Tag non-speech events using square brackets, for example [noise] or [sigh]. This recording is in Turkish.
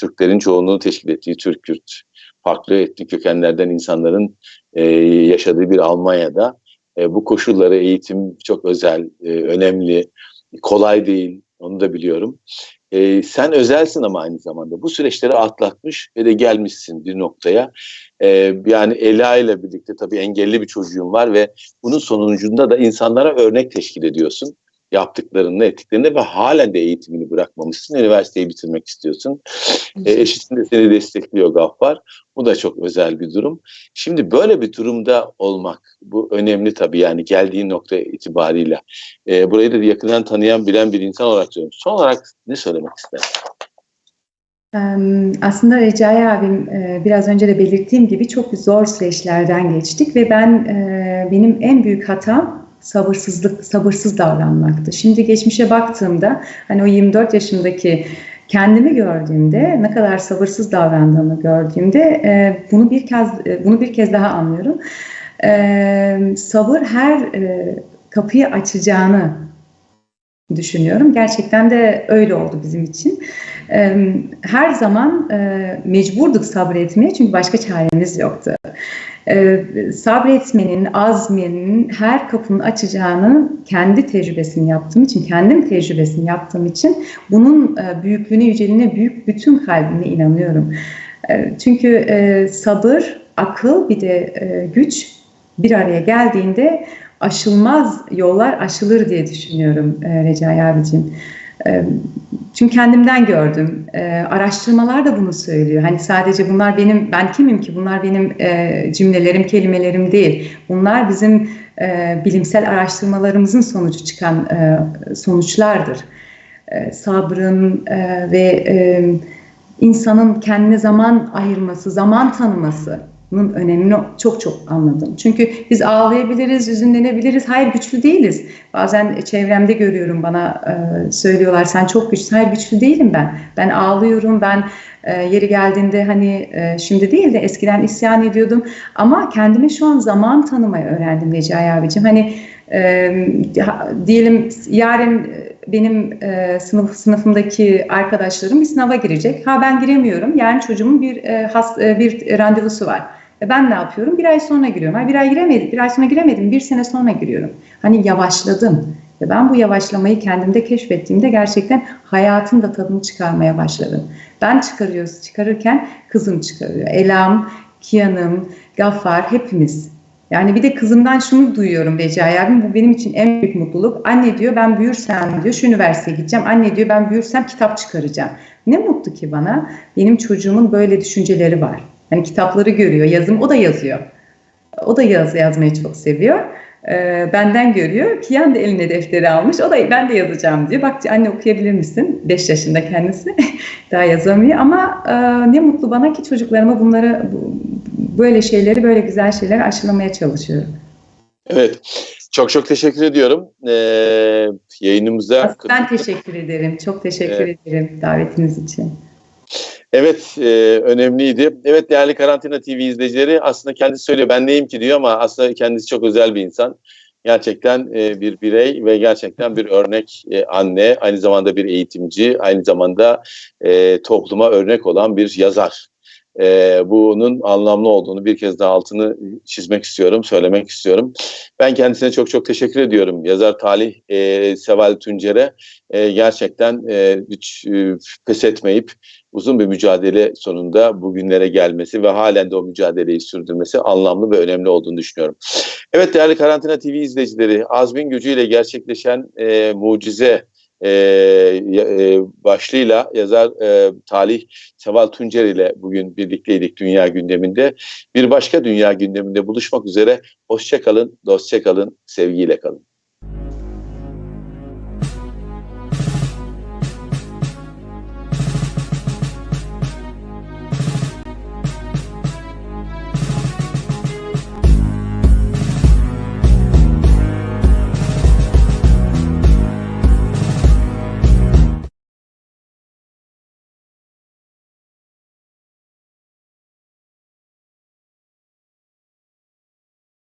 Türklerin çoğunluğu teşkil ettiği Türk, Kürt, farklı etnik kökenlerden insanların e, yaşadığı bir Almanya'da e, bu koşulları eğitim çok özel, e, önemli, kolay değil onu da biliyorum. E, sen özelsin ama aynı zamanda bu süreçleri atlatmış ve de gelmişsin bir noktaya. E, yani Ela ile birlikte tabii engelli bir çocuğun var ve bunun sonucunda da insanlara örnek teşkil ediyorsun yaptıklarını, ettiklerini ve halen de eğitimini bırakmamışsın. Üniversiteyi bitirmek istiyorsun. E, eşitin de seni destekliyor Gaffar. Bu da çok özel bir durum. Şimdi böyle bir durumda olmak, bu önemli tabii yani geldiğin nokta itibariyle. E, burayı da yakından tanıyan, bilen bir insan olarak söylüyorum. Son olarak ne söylemek istersin? Aslında Recai abim biraz önce de belirttiğim gibi çok zor süreçlerden geçtik ve ben benim en büyük hatam sabırsızlık sabırsız davranmaktı. Şimdi geçmişe baktığımda hani o 24 yaşındaki kendimi gördüğümde ne kadar sabırsız davrandığımı gördüğümde e, bunu bir kez e, bunu bir kez daha anlıyorum. E, sabır her e, kapıyı açacağını düşünüyorum. Gerçekten de öyle oldu bizim için. E, her zaman e, mecburduk sabretmeye çünkü başka çaremiz yoktu. E, sabretmenin, azminin her kapının açacağını kendi tecrübesini yaptığım için, kendim tecrübesini yaptığım için bunun e, büyüklüğüne, yüceliğine, büyük bütün kalbine inanıyorum. E, çünkü e, sabır, akıl bir de e, güç bir araya geldiğinde aşılmaz yollar aşılır diye düşünüyorum e, Recai abicim. Çünkü kendimden gördüm. Araştırmalar da bunu söylüyor. Hani sadece bunlar benim, ben kimim ki? Bunlar benim cümlelerim, kelimelerim değil. Bunlar bizim bilimsel araştırmalarımızın sonucu çıkan sonuçlardır. Sabrın ve insanın kendine zaman ayırması, zaman tanıması bunun önemini çok çok anladım. Çünkü biz ağlayabiliriz, üzünlenebiliriz. Hayır güçlü değiliz. Bazen çevremde görüyorum bana e, söylüyorlar sen çok güçlü. Hayır güçlü değilim ben. Ben ağlıyorum. Ben e, yeri geldiğinde hani e, şimdi değil de eskiden isyan ediyordum. Ama kendime şu an zaman tanımayı öğrendim Recai abicim. Hani e, diyelim yarın benim e, sınıf sınıfımdaki arkadaşlarım bir sınava girecek. Ha ben giremiyorum. Yani çocuğumun bir e, has, e, bir randevusu var. Ben ne yapıyorum? Bir ay sonra giriyorum. Ha, bir ay giremedim, bir ay sonra giremedim, bir sene sonra giriyorum. Hani yavaşladım. Ve ben bu yavaşlamayı kendimde keşfettiğimde gerçekten hayatın da tadını çıkarmaya başladım. Ben çıkarıyoruz, çıkarırken kızım çıkarıyor. Elam, Kiyan'ım, Gaffar hepimiz. Yani bir de kızımdan şunu duyuyorum Recai abim, bu benim için en büyük mutluluk. Anne diyor ben büyürsem diyor şu üniversiteye gideceğim. Anne diyor ben büyürsem kitap çıkaracağım. Ne mutlu ki bana. Benim çocuğumun böyle düşünceleri var. Hani kitapları görüyor, yazım o da yazıyor. O da yaz yazmayı çok seviyor. Ee, benden görüyor. Kiyan da eline defteri almış. O da ben de yazacağım diyor. Bak anne okuyabilir misin? 5 yaşında kendisi. [laughs] Daha yazamıyor ama e, ne mutlu bana ki çocuklarıma bunları böyle şeyleri, böyle güzel şeyleri aşılamaya çalışıyorum. Evet. Çok çok teşekkür ediyorum. Ee, yayınımıza... Ben teşekkür ederim. Çok teşekkür evet. ederim davetiniz için. Evet, e, önemliydi. Evet değerli Karantina TV izleyicileri aslında kendisi söylüyor ben neyim ki diyor ama aslında kendisi çok özel bir insan. Gerçekten e, bir birey ve gerçekten bir örnek e, anne, aynı zamanda bir eğitimci, aynı zamanda e, topluma örnek olan bir yazar. E, bunun anlamlı olduğunu bir kez daha altını çizmek istiyorum, söylemek istiyorum. Ben kendisine çok çok teşekkür ediyorum. Yazar Talih e, Seval Tuncer'e e, gerçekten e, hiç e, pes etmeyip uzun bir mücadele sonunda bugünlere gelmesi ve halen de o mücadeleyi sürdürmesi anlamlı ve önemli olduğunu düşünüyorum. Evet değerli Karantina TV izleyicileri, azmin gücüyle gerçekleşen e, mucize e, e, başlığıyla yazar e, Talih Seval Tuncer ile bugün birlikteydik dünya gündeminde. Bir başka dünya gündeminde buluşmak üzere. Hoşçakalın, dostça kalın, sevgiyle kalın.